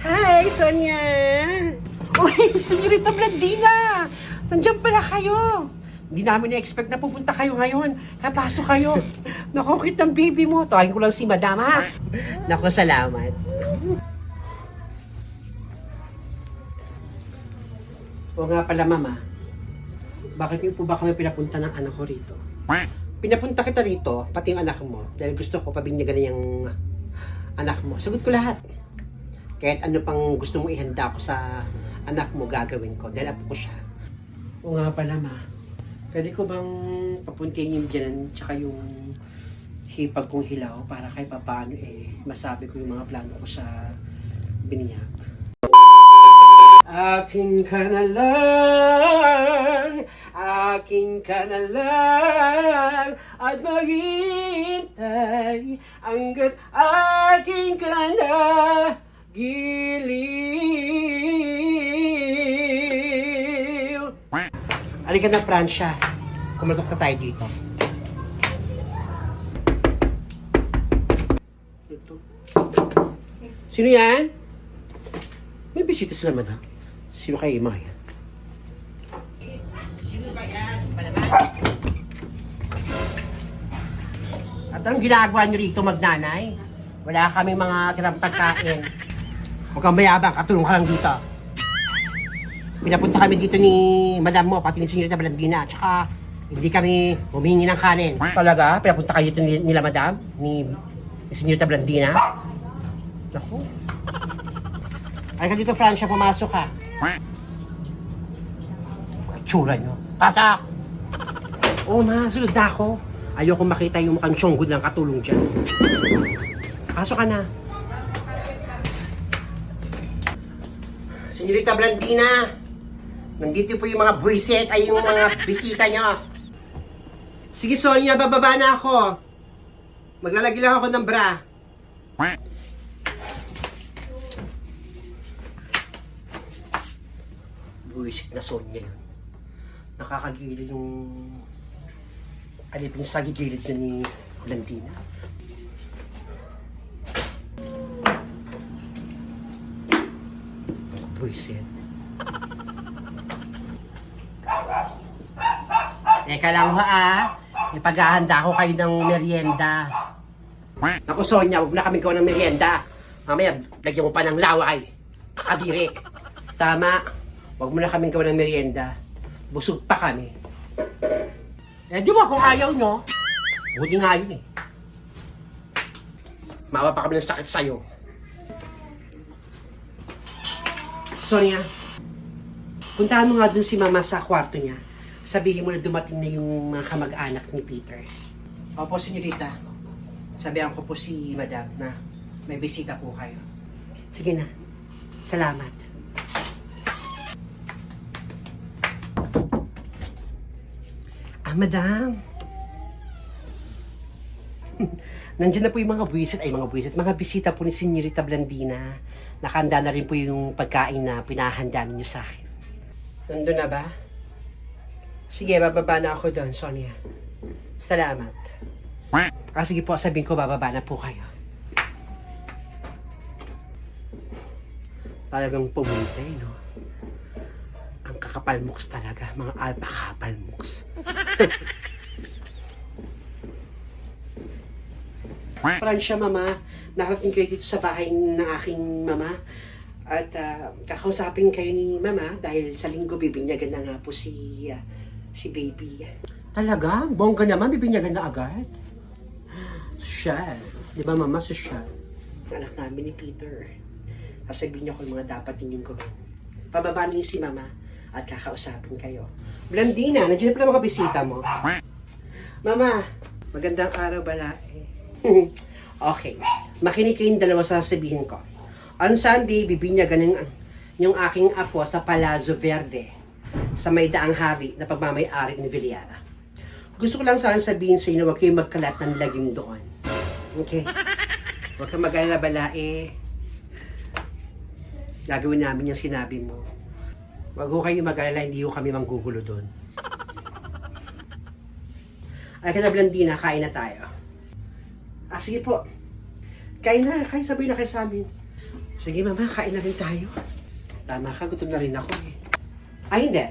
Hi, Sonia! Uy, Senyorita Blandina! Nandiyan pala kayo! Hindi namin na-expect na pupunta kayo ngayon. Kapasok kayo. Naku, cute ng baby mo. Tawagin ko lang si Madam, ha? Naku, salamat. O nga pala, Mama. Bakit niyo po ba kami pinapunta ng anak ko rito? Pinapunta kita rito, pati yung anak mo, dahil gusto ko pabinyagan yung anak mo. Sagot ko lahat. Kahit ano pang gusto mo ihanda ko sa anak mo, gagawin ko. Dahil apo ko siya. O nga pala, ma. Pwede ko bang papuntiin yung biyanan tsaka yung hipag kong hilaw para kahit papaano eh masabi ko yung mga plano ko sa biniyag. Aking ka na lang, aking ka na lang, at maghintay hanggat aking ka na giliw. Halika na, Francia. Kumatok na tayo dito. Ito. Sino yan? May bisita sila, madam. Sino kayo, Ima? Yan? Sino ba yan? At anong ginagawa nyo rito, magnanay? Wala kaming mga tirang pagkain. Huwag kang mayabang, katulong ka lang dito. Pinapunta kami dito ni madam mo, pati ni Senyorita Blandina. Tsaka, hindi kami humingi ng kanin. Talaga? Pinapunta kayo dito ni- nila madam? Ni, Senyorita Blandina? Naku. Ay ka dito, Francia, pumasok ka. Tsura nyo. Pasok! Oo, ma, sunod na ako. Ayoko makita yung mukhang tiyonggod ng katulong dyan. Pasok ka na. Senyorita Blandina, nandito po yung mga buwisit ay yung mga bisita nyo. Sige, Sonia, bababa na ako. Maglalagay lang ako ng bra. Buwisit na Sonia yun. Nakakagilid yung alipin sa gigilid na ni Blandina. Buwisit. Teka lang ho ah. Ipaghahanda ko kayo ng merienda. Ako Sonia, huwag na kami gawa ng merienda. Mamaya, lagyan mo pa ng laway. Kadiri. Tama. Huwag mo na kaming gawa ng merienda. Busog pa kami. Eh, di ba kung ayaw nyo? Buti nga yun eh. Mawa pa kami ng sakit sa'yo. Sonia, puntahan mo nga dun si mama sa kwarto niya. Sabihin mo na dumating na yung mga kamag-anak ni Peter. Opo, senyorita. Sabihan ko po si madam na may bisita po kayo. Sige na. Salamat. Ah, madam. Nandiyan na po yung mga buwisit, ay mga buwisit, mga bisita po ni Senyorita Blandina. Nakanda na rin po yung pagkain na pinahanda ninyo sa akin. Nandun na ba? Sige, bababa na ako doon, Sonia. Salamat. Ah, sige po, sabihin ko, bababa na po kayo. Talagang pumunta eh, no? Ang kakapalmuks talaga, mga alpakapalmuks. Francia, mama, narating kayo dito sa bahay ng aking mama. At ah, kakausapin kayo ni mama dahil sa linggo bibinyagan na nga po si, ah, si baby. Talaga? Bongga naman, bibinyagan na agad. Social. Di ba mama, social? Anak namin ni Peter. Sasabihin niyo kung mga dapat ninyong gawin. Pababa niyo si mama at kakausapin kayo. Blandina, nandiyan na pala mga bisita mo. Mama, magandang araw bala eh. okay, makinig kayong dalawa sa sasabihin ko. On Sunday, bibinyagan ng yung aking apo sa Palazzo Verde sa may daang hari na pagmamayari ni Villara. Gusto ko lang sana sabihin sa inyo, huwag kayong magkalat ng laging doon. Okay? Huwag kang mag-alala balae. Gagawin namin yung sinabi mo. Huwag ko kayo mag-alala, hindi ko kami manggugulo doon. Ay, kaya Blandina, kain na tayo. Ah, sige po. Kain na, kain sabay na kayo sa amin. Sige mama, kain na rin tayo. Tama ka, gutom na rin ako eh. Ay hindi.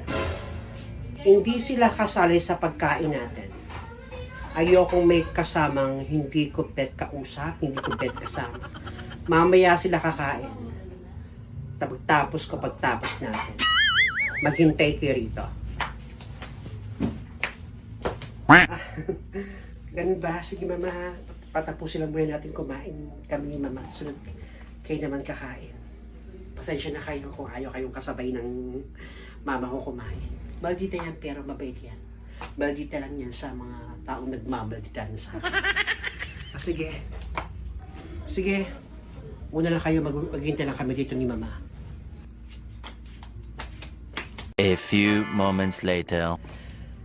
Hindi sila kasali sa pagkain natin. Ayokong may kasamang hindi ko bet kausap, hindi ko bet kasama. Mamaya sila kakain. Tapos ko pagtapos natin. Maghintay kayo rito. Ah, Ganun ba? Sige mama, patapusin lang muna natin kumain kami ni mama. Sunod kayo naman kakain. Pasensya na kayo kung ayaw kayong kasabay ng mama ko kumain. Maldita yan pero mabait yan. Maldita lang yan sa mga taong nagmamaldita sa akin. Ah, sige. Sige. Una lang kayo, mag maghintay lang kami dito ni mama. A few moments later.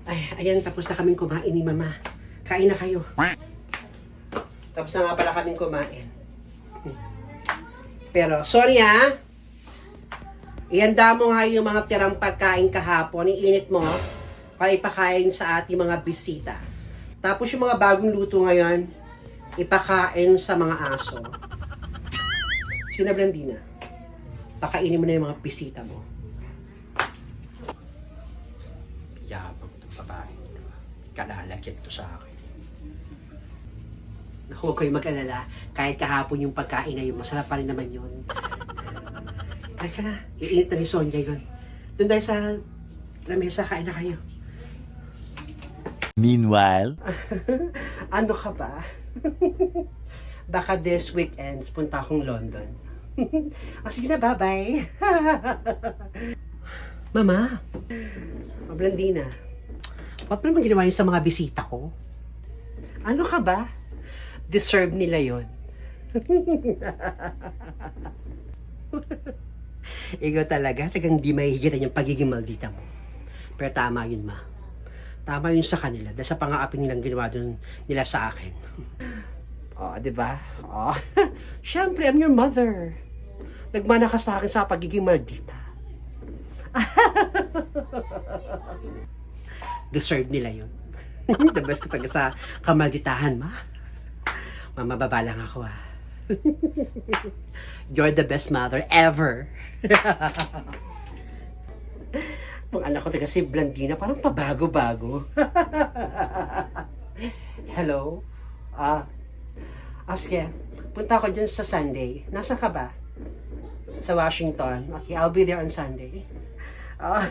Ay, ayan, tapos na kaming kumain ni Mama. Kain na kayo. Tapos na nga pala kaming kumain. Pero, sorry ha. Ihanda mo nga yung mga tirang pagkain kahapon. Iinit mo para ipakain sa ating mga bisita. Tapos yung mga bagong luto ngayon, ipakain sa mga aso. Sina Blandina, pakainin mo na yung mga bisita mo. Yabang itong babae. Kalalagyan to sa akin. Huwag kayong mag-alala. Kahit kahapon yung pagkain na yun, masarap pa rin naman yun. Kaya ka na, iinit na ni Sonia yun. Doon tayo sa lamesa, kain na kayo. Meanwhile, ano ka ba? Baka this weekends, punta akong London. ah, sige na, bye-bye. Mama, Mablandina, ba't mo naman ginawa yun sa mga bisita ko? Ano ka ba? Deserve nila yon. Ikaw talaga, tagang di mahihigitan yung pagiging maldita mo. Pero tama yun, ma. Tama yun sa kanila dahil sa pang-aaping nilang ginawa dun nila sa akin. Oh, di ba? Oh. Siyempre, I'm your mother. Nagmana ka sa akin sa pagiging maldita. Deserve nila yun. the best ko talaga sa kamalditahan, ma. Mamababa lang ako, ah. You're the best mother ever. Ang anak ko taga Blandina, parang pabago-bago. Hello? Ah, ah, sige. Punta ako dyan sa Sunday. Nasa ka ba? Sa Washington. Okay, I'll be there on Sunday. Ah.